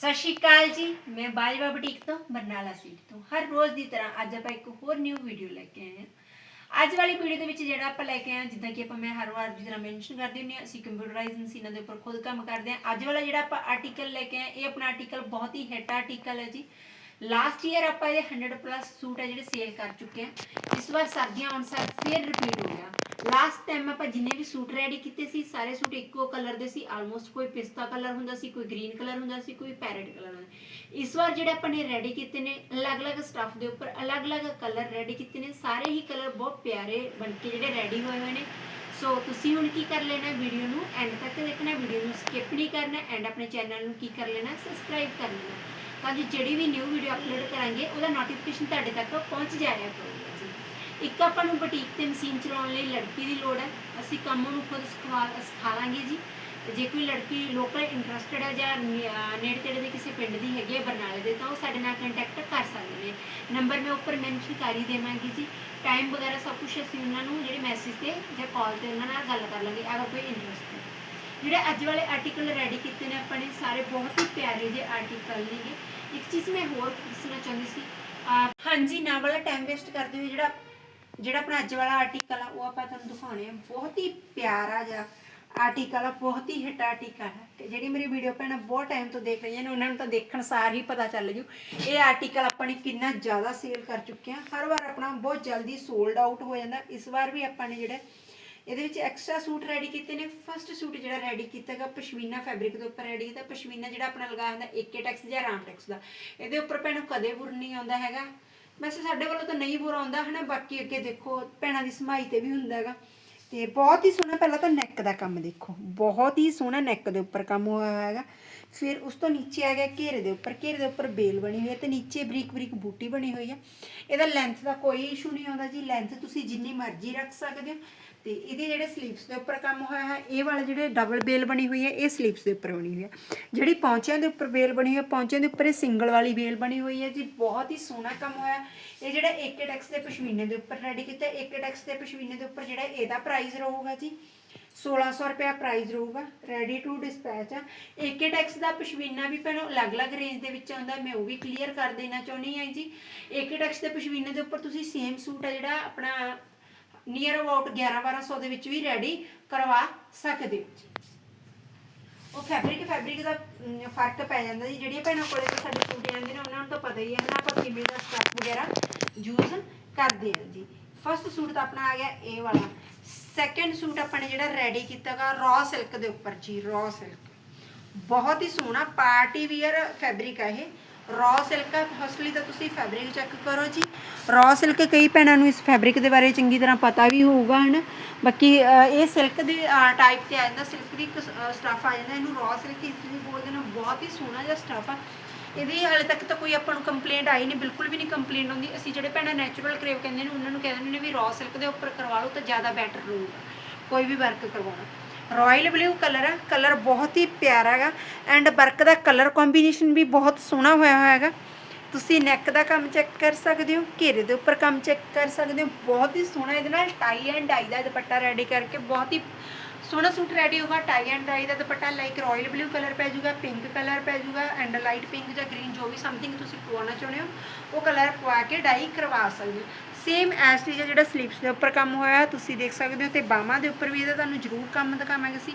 ਸਤਿ ਸ਼੍ਰੀ ਅਕਾਲ ਜੀ। ਮੈਂ ਬਾਜਵਾ ਬੁਟੀਕ ਤੋਂ ਬਰਨਾਲਾ ਸੀਟ ਤੋਂ। ਹਰ ਰੋਜ਼ ਦੀ ਤਰ੍ਹਾਂ ਅੱਜ ਆਪਾਂ ਇੱਕ ਹੋਰ ਨਿਊ ਵੀਡੀਓ ਲੈ ਕੇ ਆਏ ਹਾਂ। ਅੱਜ ਵਾਲੀ ਵੀਡੀਓ ਦੇ ਵਿੱਚ ਜਿਹੜਾ ਆਪਾਂ ਲੈ ਕੇ ਆਏ ਹਾਂ, ਜਿੱਦਾਂ ਕਿ ਆਪਾਂ ਮੈਂ ਹਰ ਵਾਰ ਜਿਸ ਤਰ੍ਹਾਂ ਮੈਂਸ਼ਨ ਕਰਦੀ ਹੁੰਦੀ ਹਾਂ, ਅਸੀਂ ਕੰਪਿਊਟਰਾਈਜ਼ ਮਸ਼ੀਨਾਂ ਦੇ ਉੱਪਰ ਖੁਦ ਕੰਮ ਕਰਦੇ ਹਾਂ। ਅੱਜ ਵਾਲਾ ਜਿਹੜਾ ਆਪਾਂ ਆਰਟੀਕਲ ਲੈ ਕੇ ਆਏ, ਇਹ ਆਪਣਾ ਆਰਟੀਕਲ ਬਹੁਤ ਹੀ ਹਿੱਟ ਆਰਟੀਕਲ ਹੈ ਜੀ। ਲਾਸਟ ਈਅਰ ਆਪਾਂ ਇਹਦੇ 100 ਪਲੱਸ ਸੂਟ ਹੈ ਜਿਹੜੇ ਸੇਲ ਕਰ ਚੁੱਕੇ ਹਾਂ। ਇਸ ਵਾਰ ਸਰਦੀਆਂ ਆਉਣ ਸਾਰ ਫਿਰ ਰਿਪੀਟ ਹੋ ਗਿਆ। ਲਾਸਟ ਟਾਈਮ ਆਪਾਂ ਜਿੰਨੇ ਵੀ ਸੂਟ ਰੈਡੀ ਕੀਤੇ ਸੀ, ਸਾਰੇ ਸੂਟ ਇੱਕੋ ਕਲਰ ਦੇ ਸੀ ਆਲਮੋਸਟ ਕੋਈ ਪਿਸਤਾ ਕਲਰ ਹੁੰਦਾ ਸੀ, ਕੋਈ ਗ੍ਰੀਨ ਕਲਰ ਹੁੰਦਾ ਸੀ, ਕੋਈ ਪੈਰਟ ਕਲਰ ਹੁੰਦਾ ਇਸ ਵਾਰ ਜਿਹੜੇ ਆਪਾਂ ਨੇ ਰੈਡੀ ਕੀਤੇ ਨੇ, ਅਲੱਗ-ਅਲੱਗ ਸਟੱਫ ਦੇ ਉੱਪਰ ਅਲੱਗ-ਅਲੱਗ ਕਲਰ ਰੈਡੀ ਕੀਤੇ ਨੇ, ਸਾਰੇ ਹੀ ਕਲਰ ਬਹੁਤ ਪਿਆਰੇ ਬਣ ਕੇ ਜਿਹੜੇ ਰੈਡੀ ਹੋਏ ਹੋਏ ਨੇ। ਸੋ ਤੁਸੀਂ ਹੁਣ ਕੀ ਕਰ ਲੈਣਾ ਵੀਡੀਓ ਨੂੰ ਐਂਡ ਤੱਕ ਦੇਖਣਾ ਵੀਡੀਓ ਨੂੰ ਸਕਿਪ ਨਹੀਂ ਕਰਨਾ ਐਂਡ ਆਪਣੇ ਚੈਨਲ ਨੂੰ ਕੀ ਕਰ ਲੈਣਾ ਸਬਸਕ੍ਰਾਈਬ ਕਰ ਲੈਣਾ। ਤਾਂ ਕਿ ਜਿਹੜੀ ਵੀ ਨਿਊ ਵੀਡੀਓ ਅਪਲੋਡ ਕਰਾਂਗੇ, ਉਹਦਾ ਨੋਟੀਫਿਕੇਸ਼ਨ ਤੁਹਾਡੇ ਤੱਕ ਪਹੁੰਚ ਜਾਇਆ ਕਰੂਗਾ। ਇੱਕ ਆਪਾਂ ਨੂੰ ਬੁਟੀਕ ਤੇ ਮਸ਼ੀਨ ਚਲਾਉਣ ਲਈ ਲੜਕੀ ਦੀ ਲੋੜ ਹੈ। ਅਸੀਂ ਕੰਮ ਨੂੰ ਖੁਦ ਸਿਖਾ ਸਿਖਾ ਲਾਂਗੇ ਜੀ। ਜੇ ਕੋਈ ਲੜਕੀ ਲੋਕਲ ਇੰਟਰਸਟਡ ਹੈ ਜਾਂ ਨੇੜੇ ਤੇੜੇ ਦੇ ਕਿਸੇ ਪਿੰਡ ਦੀ ਹੈਗੀ ਹੈ ਬਰਨਾਲੇ ਦੇ, ਤਾਂ ਉਹ ਸਾਡੇ ਨਾਲ ਕੰਟੈਕਟ ਕਰ ਸਕਦੇ ਨੇ। ਨੰਬਰ ਮੈਂ ਉੱਪਰ ਮੈਂਸ਼ਨ ਕਰ ਹੀ ਦੇਵਾਂਗੀ ਜੀ। ਟਾਈਮ ਵਗੈਰਾ ਸਭ ਕੁਝ ਅਸੀਂ ਉਹਨਾਂ ਨੂੰ ਜਿਹੜੇ ਮੈਸੇਜ ਤੇ ਜਾਂ ਕਾਲ ਤੇ ਉਹਨਾਂ ਨਾਲ ਗੱਲ ਕਰ ਲਾਂਗੇ, ਅਗਰ ਕੋਈ ਇੰਟਰਸਟ ਹੈ। ਜਿਹੜੇ ਅੱਜ ਵਾਲੇ ਆਰਟੀਕਲ ਰੈਡੀ ਕੀਤੇ ਨੇ ਆਪਾਂ ਨੇ, ਸਾਰੇ ਬਹੁਤ ਹੀ ਪਿਆਰੇ ਜਿਹੇ ਆਰਟੀਕਲ ਨੇਗੇ ਇੱਕ ਚੀਜ਼ ਮੈਂ ਹੋਰ ਦੱਸਣਾ ਚਾਹੁੰਦੀ ਸੀ। ਹਾਂਜੀ, ਨਾ ਵਾਲਾ ਟਾਈਮ ਵੇਸਟ ਕਰਦੇ ਹੋਏ ਜਿਹੜਾ ਜਿਹੜਾ ਆਪਣਾ ਅੱਜ ਵਾਲਾ ਆਰਟੀਕਲ ਆ, ਉਹ ਆਪਾਂ ਤੁਹਾਨੂੰ ਦਿਖਾਉਣੇ ਆ। ਬਹੁਤ ਹੀ ਪਿਆਰਾ ਜਿਹਾ ਆਰਟੀਕਲ ਆ, ਬਹੁਤ ਹੀ ਹਿੱਟ ਆਰਟੀਕਲ ਆ। ਤੇ ਜਿਹੜੀ ਮੇਰੀ ਵੀਡੀਓ ਭੈਣਾਂ ਬਹੁਤ ਟਾਈਮ ਤੋਂ ਦੇਖ ਰਹੀਆਂ ਨੇ, ਉਹਨਾਂ ਨੂੰ ਤਾਂ ਦੇਖਣ ਸਾਰ ਹੀ ਪਤਾ ਚੱਲ ਜੂ। ਇਹ ਆਰਟੀਕਲ ਆਪਾਂ ਨੇ ਕਿੰਨਾ ਜ਼ਿਆਦਾ ਸੇਲ ਕਰ ਚੁੱਕੇ ਆ। ਹਰ ਵਾਰ ਆਪਣਾ ਬਹੁਤ ਜਲਦੀ ਸੋਲਡ ਆਊਟ ਹੋ ਜਾਂਦਾ। ਇਸ ਵਾਰ ਵੀ ਆਪਾਂ ਨੇ ਜਿਹੜਾ, ਇਹਦੇ ਵਿੱਚ ਐਕਸਟਰਾ ਸੂਟ ਰੈਡੀ ਕੀਤੇ ਨੇ। ਫਸਟ ਸੂਟ ਜਿਹੜਾ ਰੈਡੀ ਕੀਤਾ ਹੈਗਾ ਪਸ਼ਮੀਨਾ ਫੈਬਰਿਕ ਦੇ ਉੱਪਰ ਰੈਡੀ ਕੀਤਾ। ਪਸ਼ਮੀਨਾ ਜਿਹੜਾ ਆਪਣਾ ਲਗਾਇਆ ਹੁੰਦਾ ਏਕੇ ਟੈਕਸ ਜਾਂ ਰਾਮ ਟੈਕਸ ਦਾ। ਇਹਦੇ ਉੱਪਰ ਭੈਣੋ ਕਦੇ ਬੁਰ ਨਹੀਂ ਆਉਂਦਾ ਹੈਗਾ। ਵੈਸੇ ਸਾਡੇ ਵੱਲੋਂ ਤਾਂ ਨਹੀਂ ਬੁਰਾ ਆਉਂਦਾ ਹਨਾ? ਬਾਕੀ ਅੱਗੇ ਦੇਖੋ, ਭੈਣਾਂ ਦੀ ਸਮਾਈ ਤੇ ਵੀ ਹੁੰਦਾ ਹੈਗਾ। ਤੇ ਬਹੁਤ ਹੀ ਸੋਹਣਾ, ਪਹਿਲਾਂ ਤਾਂ ਨੈਕ ਦਾ ਕੰਮ ਦੇਖੋ। ਬਹੁਤ ਹੀ ਸੋਹਣਾ ਨੈਕ ਦੇ ਉੱਪਰ ਕੰਮ ਹੋਇਆ ਹੋਇਆ ਹੈਗਾ। ਫਿਰ ਉਸ ਤੋਂ ਨੀਚੇ ਆ ਗਿਆ ਘੇਰੇ ਦੇ ਉੱਪਰ। ਘੇਰੇ ਦੇ ਉੱਪਰ ਬੇਲ ਬਣੀ ਹੋਈ ਹੈ ਤੇ ਨੀਚੇ ਬਰੀਕ ਬਰੀਕ ਬੂਟੀ ਬਣੀ ਹੋਈ ਹੈ। ਇਹਦਾ ਲੈਂਥ ਦਾ ਕੋਈ ਇਸ਼ੂ ਨਹੀਂ ਆਉਂਦਾ ਜੀ। ਲੈਂਥ ਤੁਸੀਂ ਜਿੰਨੀ ਮਰਜ਼ੀ ਰੱਖ ਸਕਦੇ ਹੋ। ਤੇ ਇਹਦੇ ਜਿਹੜੇ ਸਲੀਵਸ ਦੇ ਉੱਪਰ ਕੰਮ ਹੋਇਆ ਹੈ, ਇਹ ਵਾਲੇ ਜਿਹੜੇ ਡਬਲ ਬੇਲ ਬਣੀ ਹੋਈ ਹੈ, ਇਹ ਸਲੀਵਸ ਦੇ ਉੱਪਰ ਬਣੀ ਹੋਈ ਹੈ। ਜਿਹੜੀ ਪੌਂਚਿਆਂ ਦੇ ਉੱਪਰ ਬੇਲ ਬਣੀ ਹੋਈ ਹੈ, ਪੌਂਚਿਆਂ ਦੇ ਉੱਪਰ ਇਹ ਸਿੰਗਲ ਵਾਲੀ ਬੇਲ ਬਣੀ ਹੋਈ ਹੈ ਜੀ। ਬਹੁਤ ਹੀ ਸੋਹਣਾ ਕੰਮ ਹੋਇਆ ਇਹ ਜਿਹੜਾ ਏਕੇ ਟੈਕਸ ਦੇ ਪਸ਼ਮੀਨੇ ਦੇ ਉੱਪਰ ਰੈਡੀ ਕੀਤਾ ਏਕੇ ਟੈਕਸ ਦੇ ਪਸ਼ਮੀਨੇ ਦੇ ਉੱਪਰ ਜਿਹੜਾ ਇਹਦਾ ਪ੍ਰਾਈਸ ਰਹੂਗਾ ਜੀ 1600 ਰੁਪਿਆ ਪ੍ਰਾਈਸ ਰਹੂਗਾ। ਰੈਡੀ ਟੂ ਡਿਸਪੈਚ ਆ। ਏਕੇ ਟੈਕਸ ਦਾ ਪਸ਼ਮੀਨਾ ਵੀ ਭੈਣੋ ਅਲੱਗ-ਅਲੱਗ ਰੇਂਜ ਦੇ ਵਿੱਚ ਆਉਂਦਾ ਮੈਂ ਉਹ ਵੀ ਕਲੀਅਰ ਕਰ ਦੇਣਾ ਚਾਹੁੰਦੀ ਹਾਂ ਜੀ। ਏਕੇ ਟੈਕਸ ਦੇ ਪਸ਼ਮੀਨੇ ਦੇ ਉੱਪਰ ਤੁਸੀਂ ਸੇਮ ਸੂਟ ਆ ਜਿਹੜਾ ਆਪਣਾ ਨੀਅਰ ਅਬਾਊਟ 11-1200 ਦੇ ਵਿੱਚ ਵੀ ਰੈਡੀ ਕਰਵਾ ਸਕਦੇ ਹੋ ਉਹ ਫੈਬਰਿਕ ਫੈਬਰਿਕ ਦਾ ਫ਼ਰਕ ਪੈ ਜਾਂਦਾ ਜੀ। ਜਿਹੜੀਆਂ ਭੈਣਾਂ ਕੋਲੇ ਤਾਂ ਸਾਡੇ ਸੂਟ ਆਉਂਦੇ ਨੇ, ਉਹਨਾਂ ਨੂੰ ਤਾਂ ਪਤਾ ਹੀ ਹੈ ਨਾ, ਆਪਾਂ ਕਿਵੇਂ ਦਾ ਸਟੱਫ ਵਗੈਰਾ ਯੂਜ਼ ਕਰਦੇ ਹਾਂ ਜੀ। ਫਸਟ ਸੂਟ ਤਾਂ ਆਪਣਾ ਆ ਗਿਆ ਇਹ ਵਾਲਾ। ਸੈਕੰਡ ਸੂਟ ਆਪਾਂ ਨੇ ਜਿਹੜਾ ਰੈਡੀ ਕੀਤਾਗਾ ਰॉ ਸਿਲਕ ਦੇ ਉੱਪਰ ਜੀ ਰॉ ਸਿਲਕ ਬਹੁਤ ਹੀ ਸੋਹਣਾ ਪਾਰਟੀ ਵੀਅਰ ਫੈਬਰਿਕ ਹੈ ਇਹ। ਰॉ ਸਿਲਕ ਆ ਫਸਟਲੀ ਤਾਂ ਤੁਸੀਂ ਫੈਬਰਿਕ ਚੈੱਕ ਕਰੋ ਜੀ। ਰॉ ਸਿਲਕ ਕਈ ਭੈਣਾਂ ਨੂੰ ਇਸ ਫੈਬਰਿਕ ਦੇ ਬਾਰੇ ਚੰਗੀ ਤਰ੍ਹਾਂ ਪਤਾ ਵੀ ਹੋਊਗਾ, ਹਨ? ਬਾਕੀ ਇਹ ਸਿਲਕ ਦੇ ਟਾਈਪ ਤੇ ਆ ਜਾਂਦਾ, ਸਿਲਕ ਦੀ ਸਟਫ ਆ ਜਾਂਦਾ। ਇਹਨੂੰ ਰॉ ਸਿਲਕ ਇਸ ਲਈ ਬੋਲਦੇ ਨੇ, ਬਹੁਤ ਹੀ ਸੋਹਣਾ ਜਿਹਾ ਸਟਫ ਆ। ਇਹਦੀ ਹਾਲੇ ਤੱਕ ਤਾਂ ਕੋਈ ਆਪਾਂ ਨੂੰ ਕੰਪਲੇਂਟ ਆਈ ਨਹੀਂ, ਬਿਲਕੁਲ ਵੀ ਨਹੀਂ ਕੰਪਲੇਂਟ ਆਉਂਦੀ ਅਸੀਂ ਜਿਹੜੇ ਭੈਣਾਂ ਨੈਚੁਰਲ ਕਰੇਵ ਕਹਿੰਦੇ ਨੇ, ਉਹਨਾਂ ਨੂੰ ਕਹਿ ਦਿੰਦੇ ਨੇ ਵੀ ਰॉ ਸਿਲਕ ਦੇ ਉੱਪਰ ਕਰਵਾ ਲਓ ਤਾਂ ਜ਼ਿਆਦਾ ਬੈਟਰ ਰਹੂਗਾ। ਕੋਈ ਵੀ ਵਰਕ ਕਰਵਾਉਣਾ। ਰਾਇਲ ਬਲੂ ਕਲਰ ਹੈ ਕਲਰ ਬਹੁਤ ਹੀ ਪਿਆਰਾ ਹੈਗਾ। ਐਂਡ ਵਰਕ ਦਾ ਕਲਰ ਕੰਬੀਨੇਸ਼ਨ ਵੀ ਬਹੁਤ ਸੋਹਣਾ ਹੋਇਆ ਹੋਇਆ ਹੈਗਾ। ਤੁਸੀਂ ਨੈਕ ਦਾ ਕੰਮ ਚੈੱਕ ਕਰ ਸਕਦੇ ਹੋ, ਘੇਰੇ ਦੇ ਉੱਪਰ ਕੰਮ ਚੈੱਕ ਕਰ ਸਕਦੇ ਹੋ। ਬਹੁਤ ਹੀ ਸੋਹਣਾ ਇਹਦੇ ਨਾਲ ਟਾਈ ਐਂਡ ਡਾਈ ਦਾ ਦੁਪੱਟਾ ਰੈਡੀ ਕਰਕੇ ਬਹੁਤ ਹੀ ਸੋਹਣਾ ਸੂਟ ਰੈਡੀ ਹੋਗਾ tie and dye the dupatta like royal blue colour ਪੈ ਜਾਊਗਾ ਪਿੰਕ ਕਲਰ ਪੈ ਜਾਊਗਾ ਐਂਡ ਲਾਈਟ ਪਿੰਕ ਜਾਂ ਗ੍ਰੀਨ ਜੋ ਵੀ ਸਮਥਿੰਗ ਤੁਸੀਂ ਪਵਾਉਣਾ ਚਾਹੁੰਦੇ ਹੋ, ਉਹ ਕਲਰ ਪਵਾ ਕੇ ਡਾਈ ਕਰਵਾ ਸਕਦੇ ਹੋ। ਸੇਮ ਐਸ ਟੀ ਜਿਹੜਾ ਸਲੀਪਸ ਦੇ ਉੱਪਰ ਕੰਮ ਹੋਇਆ ਤੁਸੀਂ ਦੇਖ ਸਕਦੇ ਹੋ ਤੇ ਬਾਹਾਂ ਦੇ ਉੱਪਰ ਵੀ ਇਹਦਾ ਤੁਹਾਨੂੰ ਜ਼ਰੂਰ ਕੰਮ ਦਿਖਾਵਾਂਗੇ ਸੀ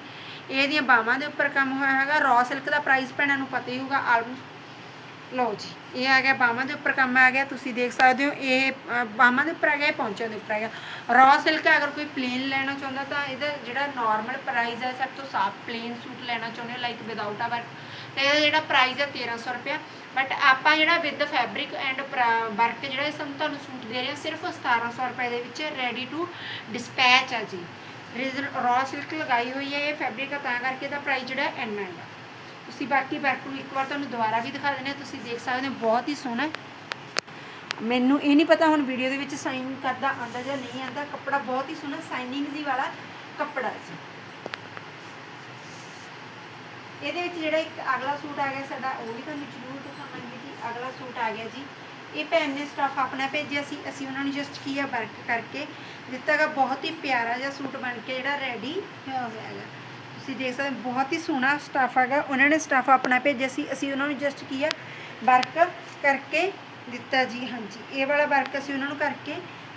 ਇਹਦੀਆਂ ਬਾਹਾਂ ਦੇ ਉੱਪਰ ਕੰਮ ਹੋਇਆ ਹੈਗਾ ਰॉ ਸਿਲਕ ਦਾ ਪ੍ਰਾਈਸ ਭੈਣਾਂ ਨੂੰ ਪਤਾ ਹੀ ਹੋਊਗਾ ਆਲਮੋਸਟ ਲਓ ਜੀ, ਇਹ ਆ ਗਿਆ, ਬਾਹਾਂ ਦੇ ਉੱਪਰ ਕੰਮ ਆ ਗਿਆ, ਤੁਸੀਂ ਦੇਖ ਸਕਦੇ ਹੋ, ਇਹ ਬਾਹਾਂ ਦੇ ਉੱਪਰ ਆ ਗਿਆ, ਇਹ ਪੌਂਚਿਆਂ ਦੇ ਉੱਪਰ ਆ ਗਿਆ। ਰॉ ਸਿਲਕ ਅਗਰ ਕੋਈ ਪਲੇਨ ਲੈਣਾ ਚਾਹੁੰਦਾ ਤਾਂ ਇਹਦਾ ਜਿਹੜਾ ਨਾਰਮਲ ਪ੍ਰਾਈਸ ਹੈ, ਸਭ ਤੋਂ ਸਾਫ਼ ਪਲੇਨ ਸੂਟ ਲੈਣਾ ਚਾਹੁੰਦੇ ਹੋ ਲਾਈਕ ਵਿਦਆਊਟ ਆ ਵਰਕ ਤੇ ਇਹਦਾ ਜਿਹੜਾ ਪ੍ਰਾਈਸ ਹੈ 1300 ਰੁਪਇਆ। ਬਟ ਆਪਾਂ ਜਿਹੜਾ ਵਿਦ ਫੈਬਰਿਕ ਐਂਡ ਵਰਕ ਜਿਹੜਾ ਇਹ ਸਾਨੂੰ ਤੁਹਾਨੂੰ ਸੂਟ ਦੇ ਰਹੇ ਹਾਂ, ਸਿਰਫ 1700 ਰੁਪਏ ਦੇ ਵਿੱਚ ਰੈਡੀ ਟੂ ਡਿਸਪੈਚ ਆ ਜੀ। ਰੀਜ਼ਨ ਰॉ ਸਿਲਕ ਲਗਾਈ ਹੋਈ ਹੈ ਇਹ ਫੈਬਰਿਕ ਆ, ਤਾਂ ਕਰਕੇ ਇਹਦਾ ਪ੍ਰਾਈਸ ਜਿਹੜਾ ਇੰਨਾ ਹੈ ਤੁਸੀਂ ਬਾਕੀ ਵਰਕ ਨੂੰ ਇੱਕ ਵਾਰ ਤੁਹਾਨੂੰ ਦੁਬਾਰਾ ਵੀ ਦਿਖਾ ਦਿੰਦੇ ਤੁਸੀਂ ਦੇਖ ਸਕਦੇ ਹੋ, ਬਹੁਤ ਹੀ ਸੋਹਣਾ ਮੈਨੂੰ ਇਹ ਨਹੀਂ ਪਤਾ ਹੁਣ ਵੀਡੀਓ ਦੇ ਵਿੱਚ ਸਾਈਨ ਕਰਦਾ ਆਂਦਾ ਜਾਂ ਨਹੀਂ ਆਂਦਾ ਕੱਪੜਾ ਬਹੁਤ ਹੀ ਸੋਹਣਾ ਸਾਈਨਿੰਗ ਜੀ ਵਾਲਾ ਕੱਪੜਾ ਸੀ ਇਹਦੇ ਵਿੱਚ ਜਿਹੜਾ ਇੱਕ ਅਗਲਾ ਸੂਟ ਆ ਗਿਆ ਸਾਡਾ, ਉਹ ਵੀ ਤੁਹਾਨੂੰ ਜ਼ਰੂਰ ਦਿਖਾਵਾਂਗੇ ਜੀ ਅਗਲਾ ਸੂਟ ਆ ਗਿਆ ਜੀ। ਇਹ ਭੈਣ ਨੇ ਸਟਾਫ ਆਪਣਾ ਭੇਜਿਆ ਸੀ, ਅਸੀਂ ਉਹਨਾਂ ਨੂੰ ਜਸਟ ਕੀ ਆ ਵਰਕ ਕਰਕੇ ਦਿੱਤਾਗਾ ਬਹੁਤ ਹੀ ਪਿਆਰਾ ਜਿਹਾ ਸੂਟ ਬਣ ਕੇ ਜਿਹੜਾ ਰੈਡੀ ਹੋਇਆ ਹੋਇਆ ਹੈਗਾ। ਤੁਸੀਂ ਦੇਖ ਸਕਦੇ ਬਹੁਤ ਹੀ ਸੋਹਣਾ ਸਟਾਫ ਹੈਗਾ। ਉਹਨਾਂ ਨੇ ਸਟਾਫ ਆਪਣਾ ਭੇਜਿਆ ਸੀ, ਅਸੀਂ ਉਹਨਾਂ ਨੂੰ ਜਸਟ ਕੀ ਆ ਵਰਕ ਕਰਕੇ ਦਿੱਤਾ ਜੀ, ਹਾਂਜੀ। ਇਹ ਵਾਲਾ ਵਰਕ ਅਸੀਂ ਉਹਨਾਂ ਨੂੰ ਕਰਕੇ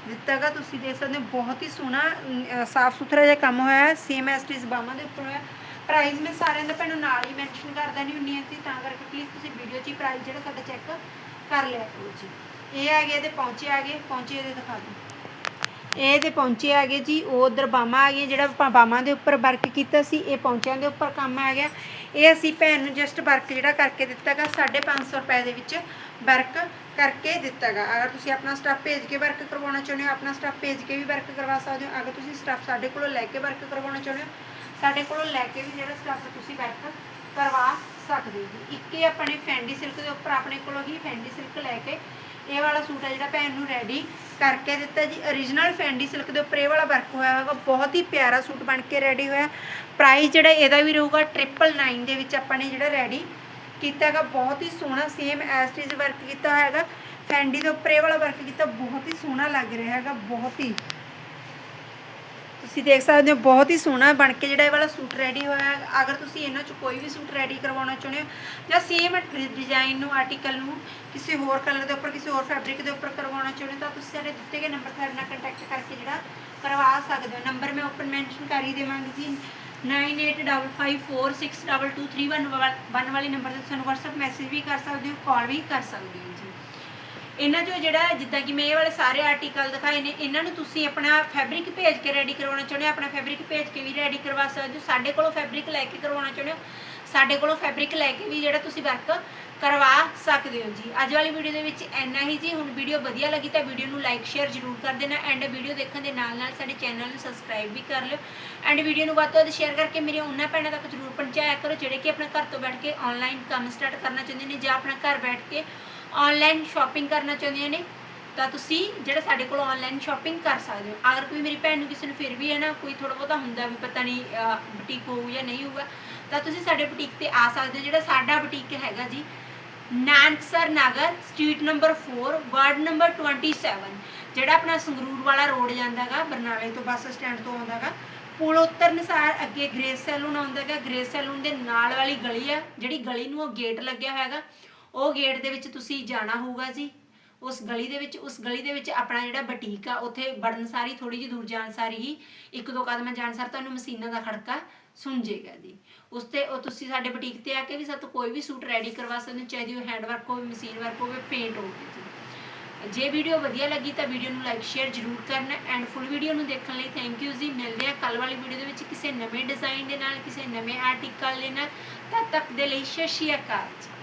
ਦਿੱਤਾਗਾ ਤੁਸੀਂ ਦੇਖ ਸਕਦੇ ਹੋ, ਬਹੁਤ ਹੀ ਸੋਹਣਾ ਸਾਫ਼ ਸੁਥਰਾ ਜਿਹਾ ਕੰਮ ਹੋਇਆ ਸੇਮ ਐਸ ਟੀਜ਼ ਬਾਹਾਂ ਦੇ ਉੱਪਰ ਹੋਇਆ। ਪ੍ਰਾਈਜ਼ ਮੈਂ ਸਾਰਿਆਂ ਦਾ, ਭੈਣੋ ਨਾਲ ਹੀ ਮੈਂਸ਼ਨ ਕਰਦਾ ਨਹੀਂ ਹੁੰਦੀ ਹੈ ਜੀ ਤਾਂ ਕਰਕੇ ਪਲੀਜ਼ ਤੁਸੀਂ ਵੀਡੀਓ 'ਚ ਹੀ ਪ੍ਰਾਈਜ਼ ਜਿਹੜਾ ਸਾਡਾ ਚੈੱਕ ਕਰ ਲਿਆ ਕਰੋ ਜੀ। ਇਹ ਆ ਗਏ ਤੇ ਪਹੁੰਚੇ ਆ ਗਏ, ਪਹੁੰਚੇ ਇਹਦੇ ਦਿਖਾ ਦਿਓ। ਇਹ ਤੇ ਪਹੁੰਚੇ ਆ ਗਏ ਜੀ, ਉਹ ਉਧਰ ਬਾਹਾਂ ਆ ਗਏ ਜਿਹੜਾ ਆਪਾਂ ਬਾਹਾਂ ਦੇ ਉੱਪਰ ਵਰਕ ਕੀਤਾ ਸੀ, ਇਹ ਪਹੁੰਚਿਆਂ ਦੇ ਉੱਪਰ ਕੰਮ ਆ ਗਿਆ। ਇਹ ਅਸੀਂ ਭੈਣ ਨੂੰ ਜਸਟ ਵਰਕ ਜਿਹੜਾ ਕਰਕੇ ਦਿੱਤਾਗਾ 550 ਰੁਪਏ ਦੇ ਵਿੱਚ ਵਰਕ ਕਰਕੇ ਦਿੱਤਾਗਾ ਅਗਰ ਤੁਸੀਂ ਆਪਣਾ ਸਟਾਫ ਭੇਜ ਕੇ ਵਰਕ ਕਰਵਾਉਣਾ ਚਾਹੁੰਦੇ ਹੋ, ਆਪਣਾ ਸਟਾਫ ਭੇਜ ਕੇ ਵੀ ਵਰਕ ਕਰਵਾ ਸਕਦੇ ਹੋ। ਅਗਰ ਤੁਸੀਂ ਸਟਾਫ ਸਾਡੇ ਕੋਲੋਂ ਲੈ ਕੇ ਵਰਕ ਕਰਵਾਉਣਾ ਚਾਹੁੰਦੇ ਹੋ ਸਾਡੇ ਕੋਲੋਂ ਲੈ ਕੇ ਵੀ ਜਿਹੜਾ ਸਟਾਫ ਤੁਸੀਂ ਵਰਕ ਕਰਵਾ ਸਕਦੇ ਹੋ। ਜੀ ਇੱਕ ਹੀ ਆਪਣੇ ਫੈਂਡੀ ਸਿਲਕ ਦੇ ਉੱਪਰ ਆਪਣੇ ਕੋਲੋਂ ਹੀ ਫੈਂਡੀ ਸਿਲਕ ਲੈ ਕੇ ਇਹ ਵਾਲਾ ਸੂਟ ਹੈ ਜਿਹੜਾ ਭੈਣ ਨੂੰ ਰੈਡੀ ਕਰਕੇ ਦਿੱਤਾ ਜੀ। Origignal ਫੈਂਡੀ ਸਿਲਕ ਦੇ ਉੱਪਰ ਇਹ ਵਾਲਾ ਵਰਕ ਹੋਇਆ ਹੋਗਾ ਬਹੁਤ ਹੀ ਪਿਆਰਾ ਸੂਟ ਬਣ ਕੇ ਰੈਡੀ ਹੋਇਆ। ਪ੍ਰਾਈਸ ਜਿਹੜਾ ਇਹਦਾ ਵੀ ਰਹੂਗਾ 999 ਦੇ ਵਿੱਚ ਆਪਾਂ ਨੇ ਜਿਹੜਾ ਰੈਡੀ ਕੀਤਾ ਹੈਗਾ। ਬਹੁਤ ਹੀ ਸੋਹਣਾ ਸੇਮ ਐਸਟੀਜ਼ ਵਰਕ ਕੀਤਾ ਹੋਇਆ ਹੈਗਾ। ਫੈਂਡੀ ਦੇ ਉੱਪਰ ਇਹ ਵਾਲਾ ਵਰਕ ਕੀਤਾ। ਬਹੁਤ ਹੀ ਸੋਹਣਾ ਲੱਗ ਰਿਹਾ ਹੈਗਾ। ਬਹੁਤ ਹੀ ਤੁਸੀਂ ਦੇਖ ਸਕਦੇ ਹੋ, ਬਹੁਤ ਹੀ ਸੋਹਣਾ ਬਣ ਕੇ ਜਿਹੜਾ ਇਹ ਵਾਲਾ ਸੂਟ ਰੈਡੀ ਹੋਇਆ ਅਗਰ ਤੁਸੀਂ ਇਹਨਾਂ ਚ ਕੋਈ ਵੀ ਸੂਟ ਰੈਡੀ ਕਰਵਾਉਣਾ ਚਾਹੁੰਦੇ ਹੋ, ਜਾਂ ਸੇਮ ਡਿਜ਼ਾਈਨ ਨੂੰ ਆਰਟੀਕਲ ਨੂੰ ਕਿਸੇ ਹੋਰ ਕਲਰ ਦੇ ਉੱਪਰ, ਕਿਸੇ ਹੋਰ ਫੈਬਰਿਕ ਦੇ ਉੱਪਰ ਕਰਵਾਉਣਾ ਚਾਹੁੰਦੇ ਹੋ, ਤਾਂ ਤੁਸੀਂ ਸਾਡੇ ਦਿੱਤੇ ਗਏ ਨੰਬਰ ਤੇ ਨਾਲ ਕੰਟੈਕਟ ਕਰਕੇ ਜਿਹੜਾ ਕਰਵਾ ਸਕਦੇ ਹੋ। ਨੰਬਰ ਮੈਂ ਉੱਪਰ ਮੈਂਸ਼ਨ ਕਰ ਹੀ ਦੇਵਾਂਗੀ ਜੀ। 9855462231 ਵਨ ਵਾਲੇ ਨੰਬਰ ਤੇ ਸਾਨੂੰ WhatsApp ਮੈਸੇਜ ਵੀ ਕਰ ਸਕਦੇ ਹੋ ਕਾਲ ਵੀ ਕਰ ਸਕਦੇ ਹੋ ਜੀ। ਇਹਨਾਂ ਚੋਂ ਜਿਹੜਾ ਜਿੱਦਾਂ ਕਿ ਮੈਂ ਇਹ ਵਾਲੇ ਸਾਰੇ ਆਰਟੀਕਲ ਦਿਖਾਏ ਨੇ, ਇਹਨਾਂ ਨੂੰ ਤੁਸੀਂ ਆਪਣਾ ਫੈਬਰਿਕ ਭੇਜ ਕੇ ਰੈਡੀ ਕਰਵਾਉਣਾ ਚਾਹੁੰਦੇ ਹੋ? ਆਪਣਾ ਫੈਬਰਿਕ ਭੇਜ ਕੇ ਵੀ ਰੈਡੀ ਕਰਵਾ ਸਕਦੇ ਹੋ? ਸਾਡੇ ਕੋਲੋਂ ਫੈਬਰਿਕ ਲੈ ਕੇ ਕਰਵਾਉਣਾ ਚਾਹੁੰਦੇ ਹੋ? ਸਾਡੇ ਕੋਲੋਂ ਫੈਬਰਿਕ ਲੈ ਕੇ ਵੀ ਜਿਹੜਾ ਤੁਸੀਂ ਵਰਕ ਕਰਵਾ ਸਕਦੇ ਹੋ ਜੀ। ਅੱਜ ਵਾਲੀ ਵੀਡੀਓ ਦੇ ਵਿੱਚ ਇੰਨਾ ਹੀ ਜੀ। ਹੁਣ ਵੀਡੀਓ ਵਧੀਆ ਲੱਗੀ ਤਾਂ ਵੀਡੀਓ ਨੂੰ ਲਾਈਕ ਸ਼ੇਅਰ ਜ਼ਰੂਰ ਕਰ ਦੇਣਾ ਐਂਡ ਵੀਡੀਓ ਦੇਖਣ ਦੇ ਨਾਲ ਨਾਲ ਸਾਡੇ ਚੈਨਲ ਨੂੰ ਸਬਸਕ੍ਰਾਈਬ ਵੀ ਕਰ ਲਿਓ। ਐਂਡ ਵੀਡੀਓ ਨੂੰ ਵੱਧ ਤੋਂ ਵੱਧ ਸ਼ੇਅਰ ਕਰਕੇ ਮੇਰੇ ਉਹਨਾਂ ਭੈਣਾਂ ਤੱਕ ਜ਼ਰੂਰ ਪਹੁੰਚਾਇਆ ਕਰੋ, ਜਿਹੜੇ ਕਿ ਆਪਣਾ ਘਰ ਤੋਂ ਬੈਠ ਕੇ ਆਨਲਾਈਨ ਕੰਮ ਸਟਾਰਟ ਕਰਨਾ ਚਾਹੁੰਦੇ ਨੇ ਜਾਂ ਆਪਣਾ ਘਰ ਬੈਠ ਕੇ ਆਨਲਾਈਨ ਸ਼ਾਪਿੰਗ ਕਰਨਾ ਚਾਹੁੰਦੀਆਂ ਨੇ, ਤਾਂ ਤੁਸੀਂ ਜਿਹੜਾ ਸਾਡੇ ਕੋਲ ਆਨਲਾਈਨ ਸ਼ਾਪਿੰਗ ਕਰ ਸਕਦੇ ਹੋ। ਅਗਰ ਕੋਈ ਮੇਰੀ ਭੈਣ ਨੂੰ ਕਿਸੇ ਨੂੰ ਫਿਰ ਵੀ ਹੈ ਨਾ, ਕੋਈ ਥੋੜਾ ਬਹੁਤਾ ਹੁੰਦਾ ਵੀ ਪਤਾ ਨਹੀਂ ਬੁਟੀਕ ਹੋਊ ਜਾਂ ਨਹੀਂ ਹੋਊਗਾ, ਤਾਂ ਤੁਸੀਂ ਸਾਡੇ ਬੁਟੀਕ ਤੇ ਆ ਸਕਦੇ ਹੋ, ਜਿਹੜਾ ਸਾਡਾ ਬੁਟੀਕ ਹੈਗਾ ਜੀ, Nanaksar Nagar, street number 4 ward number 27 ਜਿਹੜਾ ਆਪਣਾ ਸੰਗਰੂਰ ਵਾਲਾ ਰੋਡ ਜਾਂਦਾਗਾ ਬਰਨਾਲੇ ਤੋਂ ਬੱਸ ਸਟੈਂਡ ਤੋਂ ਆਉਂਦਾਗਾ ਪੁਲ ਉਤਰਨ ਸਾਰ ਅੱਗੇ ਗ੍ਰੇਸ ਸੈਲੂਨ ਆਉਂਦਾਗਾ ਗ੍ਰੇਸ ਸੈਲੂਨ ਦੇ ਨਾਲ ਵਾਲੀ ਗਲੀ ਆ, ਜਿਹੜੀ ਗਲੀ ਨੂੰ ਉਹ ਗੇਟ ਲੱਗਿਆ ਹੋਇਆਗਾ ਉਹ ਗੇਟ ਦੇ ਵਿੱਚ ਤੁਸੀਂ ਜਾਣਾ ਹੋਊਗਾ ਜੀ। ਉਸ ਗਲੀ ਦੇ ਵਿੱਚ, ਉਸ ਗਲੀ ਦੇ ਵਿੱਚ ਆਪਣਾ ਜਿਹੜਾ ਬਟੀਕ ਆ, ਉੱਥੇ ਵੜਨ ਸਾਰੀ ਥੋੜੀ ਜਿਹੀ ਦੂਰ ਜਾਣ ਸਾਰੀ ਹੀ, ਇੱਕ ਦੋ ਕਦਮ ਜਾਣ ਸਾਰ ਤੁਹਾਨੂੰ ਮਸ਼ੀਨਾਂ ਦਾ ਖੜਕਾ ਸੁਣ ਜਾਏਗਾ ਜੀ। ਉਸ ਤੇ ਉਹ ਤੁਸੀਂ ਸਾਡੇ ਬੁਟੀਕ ਤੇ ਆ ਕੇ ਵੀ ਸਾਤੋਂ ਕੋਈ ਵੀ ਸੂਟ ਰੈਡੀ ਕਰਵਾ ਸਕਦੇ ਹੋ, ਚਾਹੇ ਉਹ ਹੈਂਡ ਵਰਕ ਹੋਵੇ ਮਸ਼ੀਨ ਵਰਕ ਹੋਵੇ ਪੇਂਟ ਹੋਵੇ ਜੀ। ਜੇ ਵੀਡੀਓ ਵਧੀਆ ਲੱਗੀ ਤਾਂ ਵੀਡੀਓ ਨੂੰ ਲਾਈਕ ਸ਼ੇਅਰ ਜ਼ਰੂਰ ਕਰਨਾ ਐਂਡ ਫੁੱਲ ਵੀਡੀਓ ਨੂੰ ਦੇਖਣ ਲਈ ਥੈਂਕ ਯੂ ਜੀ। ਮਿਲਦੇ ਆ ਕੱਲ ਵਾਲੀ ਵੀਡੀਓ ਦੇ ਵਿੱਚ ਕਿਸੇ ਨਵੇਂ ਡਿਜ਼ਾਈਨ ਦੇ ਨਾਲ, ਕਿਸੇ ਨਵੇਂ ਆਰਟੀਕਲ ਦੇ ਨਾਲ। ਤਦ ਤੱਕ ਦੇ ਲਈ ਸਤਿ ਸ਼੍ਰੀ ਅਕਾਲ ਜੀ।